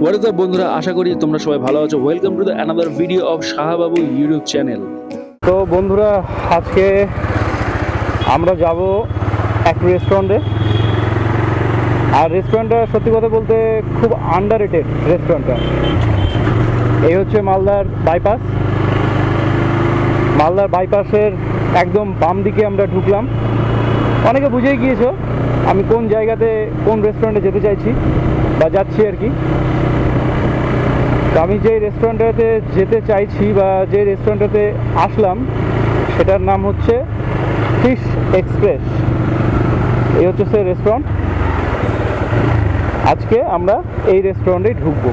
What is বন্ধুরা? আশা করি তোমরা সবাই ভালো আছো। Welcome to the another video of Shahbabu YouTube channel তো বন্ধুরা, আজকে আমরা যাব এক রেস্টুরেন্টে আর রেস্টুরেন্টটা সত্যি কথা বলতে খুব আন্ডার রেটেড রেস্টুরেন্টটা এই হচ্ছে মালদার বাইপাস মালদার বাইপাসের একদম বাম দিকে আমরা ঢুকলাম। অনেকে বুঝেই গিয়েছো আমি কোন জায়গাতে কোন রেস্টুরেন্টে যেতে চাইছি বা যাচ্ছি আর কি। তো আমি যে রেস্টুরেন্টটাতে যেতে চাইছি বা যে রেস্টুরেন্টটাতে আসলাম, সেটার নাম হচ্ছে ফিশ এক্সপ্রেস এই হচ্ছে সে রেস্টুরেন্ট আজকে আমরা এই রেস্টুরেন্টেই ঢুকবো।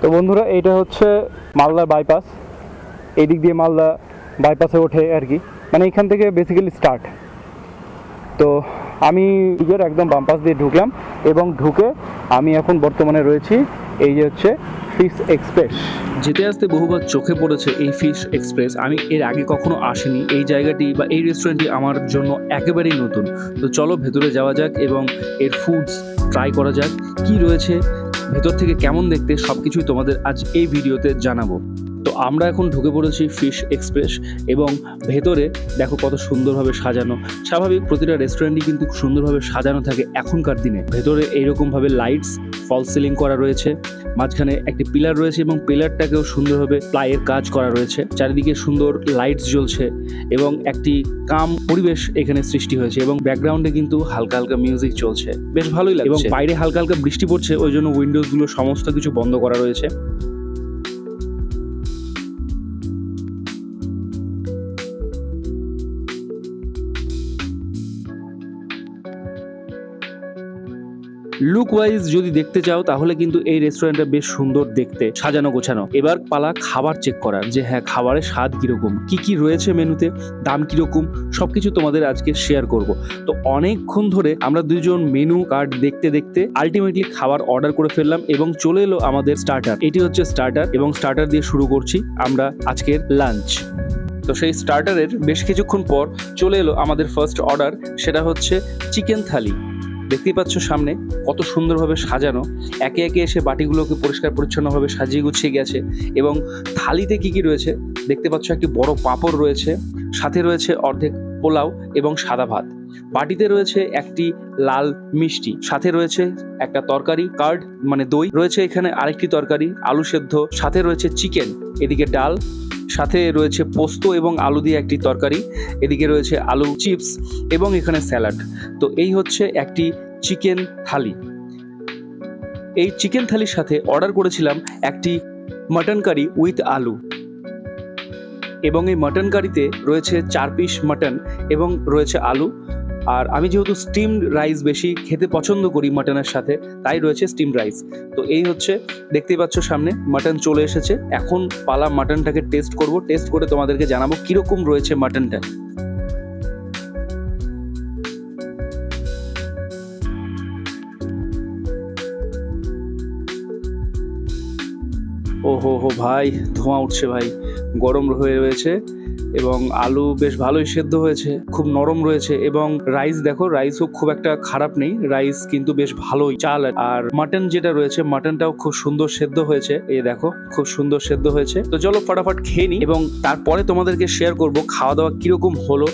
তো বন্ধুরা, এইটা হচ্ছে মালদার বাইপাস এই দিক দিয়ে মালদা বাইপাসে ওঠে আর কি। মানে এখান থেকে বেসিক্যালি স্টার্ট তো আমি দিকের একদম বাম পাশ দিয়ে ঢুকলাম এবং ঢুকে আমি এখন বর্তমানে রয়েছি এই যে হচ্ছে ফিশ এক্সপ্রেস যেতে আসতে বহুবার চোখে পড়েছে এই ফিশ এক্সপ্রেস আমি এর আগে কখনো আসিনি। এই জায়গাটি বা এই রেস্টুরেন্টটি আমার জন্য একেবারেই নতুন। তো চলো ভেতরে যাওয়া যাক এবং এর ফুডস ট্রাই করা যাক। কি রয়েছে? ভেতর থেকে কেমন দেখতে? সব কিছুই তোমাদের আজ এই ভিডিওতে জানাব। তো আমরা এখন ঢুকে পড়েছি ফিশ এক্সপ্রেস এবং ভেতরে দেখো কত সুন্দরভাবে সাজানো। স্বাভাবিক প্রতিটা রেস্টুরেন্টই কিন্তু সুন্দরভাবে সাজানো থাকে এখনকার দিনে। ভেতরে এইরকমভাবে লাইটস ফল সিলিং করা রয়েছে। মাঝখানে একটি পিলার রয়েছে এবং পিলারটাকেও সুন্দরভাবে প্লাইয়ের কাজ করা রয়েছে। চারিদিকে সুন্দর লাইটস জ্বলছে এবং একটি কাম পরিবেশ এখানে সৃষ্টি হয়েছে এবং ব্যাকগ্রাউন্ডে কিন্তু হালকা হালকা মিউজিক চলছে। বেশ ভালোই লাগছে। এবং বাইরে হালকা হালকা বৃষ্টি পড়ছে ওই জন্য উইন্ডোজগুলো সমস্ত কিছু বন্ধ করা রয়েছে। লুক ওয়াইজ যদি দেখতে চাও, তাহলে কিন্তু এই রেস্টুরেন্টটা বেশ সুন্দর দেখতে, সাজানো গোছানো। এবার পালা খাবার চেক করার, যে হ্যাঁ খাবারের স্বাদ কীরকম, কি কি রয়েছে মেনুতে, দাম কীরকম, সবকিছু তোমাদের আজকে শেয়ার করব। তো অনেকক্ষণ ধরে আমরা দুজন মেনু কার্ড দেখতে দেখতে আলটিমেটলি খাবার অর্ডার করে ফেললাম এবং চলে এলো আমাদের স্টার্টার এটি হচ্ছে স্টার্টার এবং স্টার্টার দিয়ে শুরু করছি আমরা আজকের লাঞ্চ তো সেই স্টার্টারের বেশ কিছুক্ষণ পর চলে এলো আমাদের ফার্স্ট অর্ডার সেটা হচ্ছে চিকেন থালি দেখতেই পাচ্ছ সামনে কত সুন্দরভাবে সাজানো। একে একে এসে বাটিগুলোকে পরিষ্কার পরিচ্ছন্নভাবে সাজিয়ে গুছিয়ে গেছে এবং থালিতে কি কি রয়েছে দেখতে পাচ্ছ একটি বড় পাঁপড় রয়েছে, সাথে রয়েছে অর্ধেক পোলাও এবং সাদা ভাত। বাটিতে রয়েছে একটি লাল মিষ্টি, সাথে রয়েছে একটা তরকারি, কার্ড মানে দই, রয়েছে এখানে আরেকটি তরকারি, আলু সেদ্ধ, সাথে রয়েছে চিকেন, এদিকে ডাল সাথে রয়েছে পোস্ত এবং আলু দিয়ে একটি তরকারি। এদিকে রয়েছে আলু, চিপস এবং এখানে স্যালাড। তো এই হচ্ছে একটি চিকেন থালি। এই চিকেন থালির সাথে অর্ডার করেছিলাম একটি মাটন কারি উইথ আলু। এবং এই মাটন কারিতে রয়েছে চার পিস মাটন এবং রয়েছে আলু। আর আমি যেহেতু স্টিম রাইস বেশি খেতে পছন্দ করি মাটনের সাথে, তাই রয়েছে স্টিম রাইস তো এই হচ্ছে, দেখতেই পাচ্ছ সামনে মাটন চলে এসেছে। এখন পালা মাটনটাকে টেস্ট করব। টেস্ট করে তোমাদেরকে জানাব কীরকম রয়েছে মাটনটা ও হো হো, ভাই, ধোঁয়া উঠছে ভাই। গরম হয়ে রয়েছে এবং আলু বেশ ভালোই সেদ্ধ হয়েছে, খুব নরম রয়েছে এবং রাইস দেখো, রাইসও খুব একটা খারাপ নেই, রাইস কিন্তু বেশ ভালোই চাল আর মাটন যেটা রয়েছে, মাটনটাও খুব সুন্দর সেদ্ধ হয়েছে, এই দেখো খুব সুন্দর সেদ্ধ হয়েছে। তো চলো ফটাফট খেয়ে নিই এবং তারপরে তোমাদেরকে শেয়ার করব খাওয়া দাওয়া কীরকম হলো।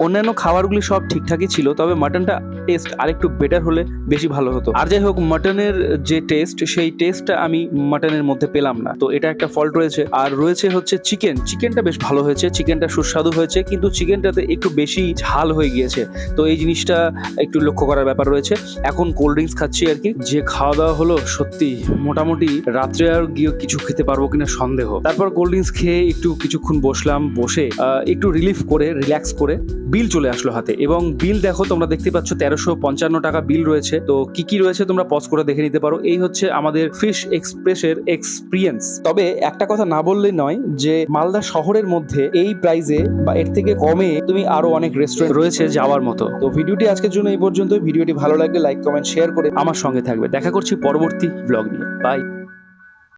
অন্যান্য খাবারগুলি সব ঠিকঠাকই ছিল তবে মাটনটা টেস্ট আরেকটু বেটার হলে বেশি ভালো হতো। আর যাই হোক মাটনের যে টেস্ট সেই টেস্টটা আমি মাটনের মধ্যে পেলাম না। তো এটা একটা ফল্ট রয়েছে। আর রয়েছে হচ্ছে চিকেন চিকেনটা বেশ ভালো হয়েছে। চিকেনটা সুস্বাদু হয়েছে, কিন্তু চিকেনটাতে একটু বেশি ঝাল হয়ে গিয়েছে। তো এই জিনিসটা একটু লক্ষ্য করার ব্যাপার রয়েছে। এখন কোল্ড ড্রিঙ্কস খাচ্ছি আর কি। যে খাওয়া দাওয়া হলো, সত্যি মোটামুটি রাত্রে আর গিয়ে কিছু খেতে পারব কিনা সন্দেহ। তারপর কোল্ড ড্রিঙ্কস খেয়ে একটু কিছুক্ষণ বসলাম, বসে একটু রিলিফ করে রিল্যাক্স করে বিল চলে আসলো হাতে। এবং বিল দেখো, তোমরা দেখতে পাচ্ছ তেরোশো তেরোশো পঞ্চান্ন টাকা বিল রয়েছে। তো কি কি রয়েছে তোমরা পজ করে দেখে নিতে পারো। এই হচ্ছে আমাদের ফিশ এক্সপ্রেসের এক্সপিরিয়েন্স তবে একটা কথা না বললেই নয় যে মালদা শহরের মধ্যে এই প্রাইজে বা এর থেকে কমে তুমি আরও অনেক রেস্টুরেন্ট রয়েছে যাওয়ার মতো। তো ভিডিওটি আজকের জন্য এই পর্যন্ত ভিডিওটি ভালো লাগলে লাইক কমেন্ট শেয়ার করে আমার সঙ্গে থাকবে। দেখা করছি পরবর্তী ব্লগ নিয়ে। বাই